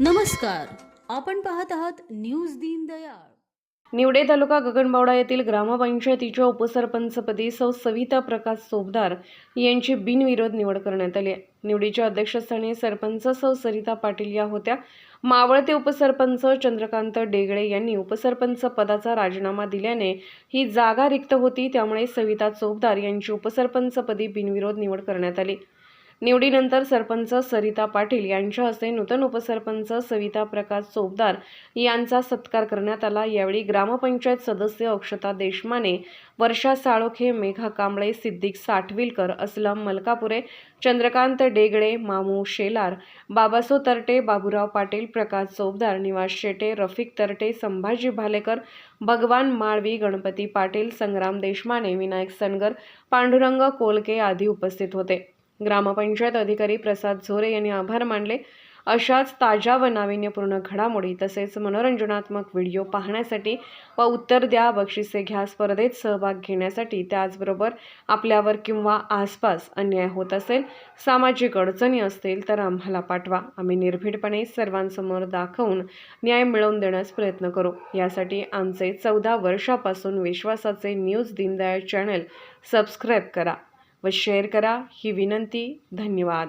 नमस्कार. आपण पाहत आहात न्यूज दीनदयाळ निवडे तालुका गगनबावडा येथील ग्रामपंचायतीच्या उपसरपंचपदी सौ सविता प्रकाश सोबदार यांची बिनविरोध निवड करण्यात आली. निवडीच्या अध्यक्षस्थानी सरपंच सौ सरिता पाटील या होत्या. मावळते उपसरपंच चंद्रकांत डेगळे यांनी उपसरपंच पदाचा राजीनामा दिल्याने ही जागा रिक्त होती त्यामुळे सविता चोपदार यांची उपसरपंचपदी बिनविरोध निवड करण्यात आली. निवडीनंतर सरपंच सरिता पाटील यांच्या हस्ते नूतन उपसरपंच सविता प्रकाश चोपदार यांचा सत्कार करण्यात आला. यावेळी ग्रामपंचायत सदस्य अक्षता देशमाने वर्षा साळोखे मेघा कांबळे सिद्दीक साठविलकर असलम मलकापुरे चंद्रकांत डेगडे मामू शेलार बाबासो तरटे बाबुराव पाटील प्रकाश चोपदार निवास शेटे रफिक तरटे संभाजी भालेकर भगवान माळवी गणपती पाटील संग्राम देशमाने विनायक सनगर पांडुरंग कोलके आदी उपस्थित होते. ग्रामपंचायत अधिकारी प्रसाद झोरे यांनी आभार मानले. अशाच ताज्या व नाविन्यपूर्ण घडामोडी तसेच मनोरंजनात्मक व्हिडिओ पाहण्यासाठी व उत्तर द्या बक्षिसे घ्या स्पर्धेत सहभाग घेण्यासाठी त्याचबरोबर आपल्यावर किंवा आसपास अन्याय होत असेल सामाजिक अडचणी असतील तर आम्हाला पाठवा. आम्ही निर्भीडपणे सर्वांसमोर दाखवून न्याय मिळवून देण्यास प्रयत्न करू. यासाठी आमचे चौदा वर्षापासून विश्वासाचे न्यूज दीनदयाळ चॅनल सबस्क्राईब करा. व शेअर करा ही विनंती. धन्यवाद.